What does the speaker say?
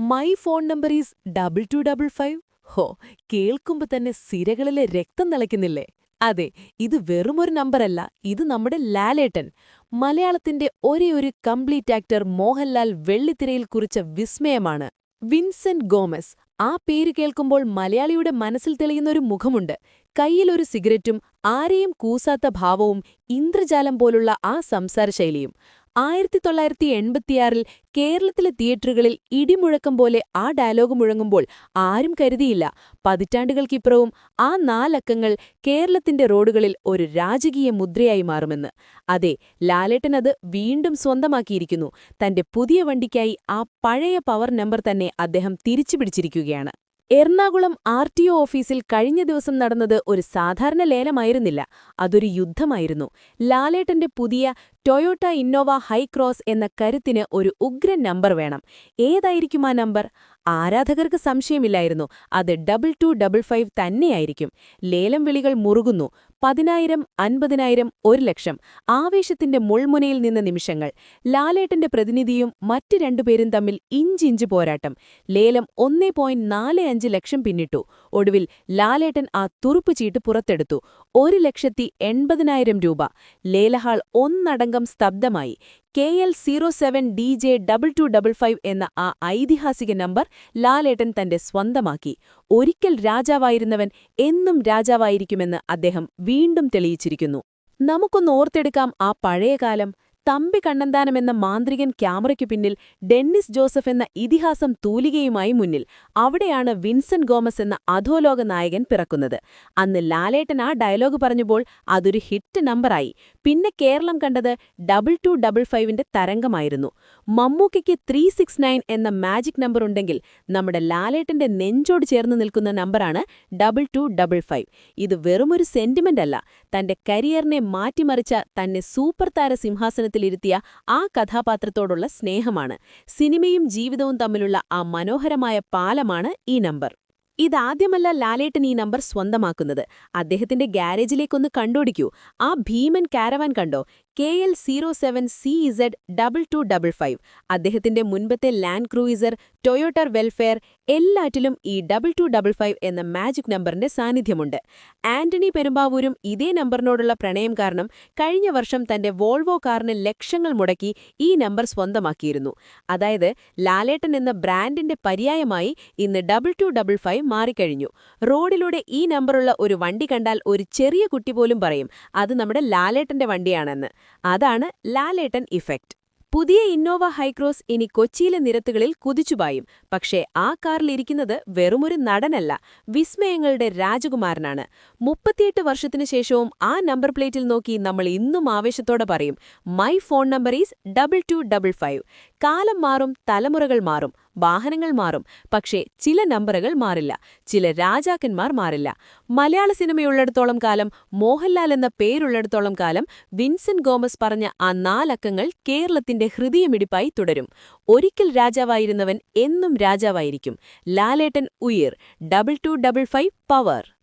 My phone number is double two double five ഹോ കേൾക്കുമ്പോ തന്നെ സിരകളിലെ രക്തം നിളയ്ക്കുന്നില്ലേ? അതെ ഇത് വെറുമൊരു നമ്പറല്ല ഇത് നമ്മുടെ ലാലേട്ടൻ. മലയാളത്തിന്റെ ഒരേ ഒരു കംപ്ലീറ്റ് ആക്ടർ മോഹൻലാൽ വെള്ളിത്തിരയിൽ കുറിച്ച വിസ്മയമാണ്. Vincent Gomez. ആ പേര് കേൾക്കുമ്പോൾ മലയാളിയുടെ മനസ്സിൽ തെളിയുന്ന ഒരു മുഖമുണ്ട്. കയ്യിലൊരു സിഗരറ്റും ആരെയും കൂസാത്ത ഭാവവും ഇന്ദ്രജാലം പോലുള്ള ആ സംസാരശൈലിയും. ആയിരത്തി തൊള്ളായിരത്തി എൺപത്തിയാറിൽ കേരളത്തിലെ തിയേറ്ററുകളിൽ ഇടിമുഴക്കം പോലെ ആ ഡയലോഗ് മുഴങ്ങുമ്പോൾ ആരും കരുതിയില്ല. പതിറ്റാണ്ടുകൾക്കിപ്പുറവും ആ നാലക്കങ്ങൾ കേരളത്തിന്റെ റോഡുകളിൽ ഒരു രാജകീയ മുദ്രയായി മാറുമെന്ന്. അതെ ലാലേട്ടൻ അത് വീണ്ടും സ്വന്തമാക്കിയിരിക്കുന്നു. തന്റെ പുതിയ വണ്ടിക്കായി ആ പഴയ പവർ നമ്പർ തന്നെ അദ്ദേഹം തിരിച്ചുപിടിച്ചിരിക്കുകയാണ്. എറണാകുളം ആർ ടി ഒ ഓഫീസിൽ കഴിഞ്ഞ ദിവസം നടന്നത് ഒരു സാധാരണ ലേലമായിരുന്നില്ല. അതൊരു യുദ്ധമായിരുന്നു. ലാലേട്ടന്റെ പുതിയ ടൊയോട്ട ഇന്നോവ ഹൈക്രോസ് എന്ന കരുത്തിന് ഒരു ഉഗ്രൻ നമ്പർ വേണം. ഏതായിരിക്കും ആ നമ്പർ? ആരാധകർക്ക് സംശയമില്ലായിരുന്നു. അത് ഡബിൾ ടു ഡബിൾ ഫൈവ് തന്നെയായിരിക്കും. ലേലം വിളികൾ മുറുകുന്നു. പതിനായിരം അൻപതിനായിരം ഒരു ലക്ഷം. ആവേശത്തിന്റെ മുൾമുനയിൽ നിന്ന നിമിഷങ്ങൾ. ലാലേട്ടന്റെ പ്രതിനിധിയും മറ്റ് രണ്ടുപേരും തമ്മിൽ ഇഞ്ചിഞ്ച് പോരാട്ടം. ലേലം ഒന്നേ ലക്ഷം പിന്നിട്ടു. ഒടുവിൽ ലാലേട്ടൻ ആ തുറുപ്പ് ചീട്ട് പുറത്തെടുത്തു. ഒരു ലക്ഷത്തി എൺപതിനായിരം രൂപ. ലേലഹാൾ ഒന്നടങ്കം സ്തബ്ധമായി. K L zero seven D J double two double five എന്ന ആ ഐതിഹാസിക നമ്പർ ലാലേട്ടൻ തന്റെ സ്വന്തമാക്കി. ഒരിക്കൽ രാജാവായിരുന്നവൻ എന്നും രാജാവായിരിക്കുമെന്ന് അദ്ദേഹം വീണ്ടും തെളിയിച്ചിരിക്കുന്നു. നമുക്കൊന്ന് ഓർത്തെടുക്കാം ആ പഴയകാലം തമ്പി കണ്ണന്താനം എന്ന മാന്ത്രികൻ ക്യാമറയ്ക്കു പിന്നിൽ ഡെന്നിസ് ജോസഫ് എന്ന ഇതിഹാസം തൂലികയുമായി മുന്നിൽ അവിടെയാണ് വിൻസെന്റ് ഗോമസ് എന്ന അധോലോക നായകൻ പിറക്കുന്നത്. അന്ന് ലാലേട്ടൻ ആ ഡയലോഗ് പറഞ്ഞപ്പോൾ അതൊരു ഹിറ്റ് നമ്പറായി. പിന്നെ കേരളം കണ്ടത് ഡബിൾ ടു ഡബിൾ ഫൈവിന്റെ തരംഗമായിരുന്നു. മമ്മൂക്കയ്ക്ക് ത്രീ സിക്സ് നയൻ എന്ന മാജിക് നമ്പർ ഉണ്ടെങ്കിൽ നമ്മുടെ ലാലേട്ടന്റെ നെഞ്ചോട് ചേർന്ന് നിൽക്കുന്ന നമ്പറാണ് ഡബിൾ ടു ഡബിൾ ഫൈവ്. ഇത് വെറുമൊരു സെന്റിമെന്റ് അല്ല. തന്റെ കരിയറിനെ മാറ്റിമറിച്ച തന്നെ സൂപ്പർ താര സിംഹാസനത്തിൽ സ്ഥാനത്തിലിരുത്തിയ ആ കഥാപാത്രത്തോടുള്ള സ്നേഹമാണ്. സിനിമയും ജീവിതവും തമ്മിലുള്ള ആ മനോഹരമായ പാലമാണ് ഈ നമ്പർ. ഇതാദ്യമല്ല ലാലേട്ടൻ ഈ നമ്പർ സ്വന്തമാക്കുന്നത്. അദ്ദേഹത്തിന്റെ ഗാരേജിലേക്കൊന്ന് കണ്ടോടിക്കൂ ആ ഭീമൻ കാരവാൻ കണ്ടോ? K L zero seven C Z double two double five. അദ്ദേഹത്തിന്റെ മുൻപത്തെ ലാൻഡ് ക്രൂയിസർ ടൊയോട്ടർ വെൽഫെയർ എല്ലാറ്റിലും ഈ ഡബിൾ ടു ഡബിൾ ഫൈവ് എന്ന മാജിക് നമ്പറിന്റെ സാന്നിധ്യമുണ്ട്. ആന്റണി പെരുമ്പാവൂരും ഇതേ നമ്പറിനോടുള്ള പ്രണയം കാരണം കഴിഞ്ഞ വർഷം തന്റെ വോൾവോ കാറിന് ലക്ഷങ്ങൾ മുടക്കി ഈ നമ്പർ സ്വന്തമാക്കിയിരുന്നു. അതായത് ലാലേട്ടൻ എന്ന ബ്രാൻഡിന്റെ പര്യായമായി ഇന്ന് ഡബിൾ ടു ഡബിൾ ഫൈവ് മാറിക്കഴിഞ്ഞു. റോഡിലൂടെ ഈ നമ്പറുള്ള ഒരു വണ്ടി കണ്ടാൽ ഒരു ചെറിയ കുട്ടി പോലും പറയും അത് നമ്മുടെ ലാലേട്ടന്റെ വണ്ടിയാണെന്ന്. അതാണ് ലാലേട്ടൻ ഇഫക്റ്റ്. പുതിയ ഇന്നോവ ഹൈക്രോസ് ഇനി കൊച്ചിയിലെ നിരത്തുകളിൽ കുതിച്ചുപായും പക്ഷേ ആ കാറിലിരിക്കുന്നത് വെറുമൊരു നടനല്ല വിസ്മയങ്ങളുടെ രാജകുമാരനാണ്. മുപ്പത്തിയെട്ട് വർഷത്തിനു ശേഷവും ആ നമ്പർ പ്ലേറ്റിൽ നോക്കി നമ്മൾ ഇന്നും ആവേശത്തോടെ പറയും my phone number is double two double five കാലം മാറും തലമുറകൾ മാറും വാഹനങ്ങൾ മാറും. പക്ഷേ ചില നമ്പറുകൾ മാറില്ല. ചില രാജാക്കന്മാർ മാറില്ല. മലയാള സിനിമയുള്ളിടത്തോളം കാലം മോഹൻലാൽ എന്ന പേരുള്ളിടത്തോളം കാലം വിൻസെന്റ് ഗോമസ് പറഞ്ഞ ആ നാലക്കങ്ങൾ കേരളത്തിന്റെ ഹൃദയമിടിപ്പായി തുടരും. ഒരിക്കൽ രാജാവായിരുന്നവൻ എന്നും രാജാവായിരിക്കും. ലാലേട്ടൻ ഉയർ. Double power.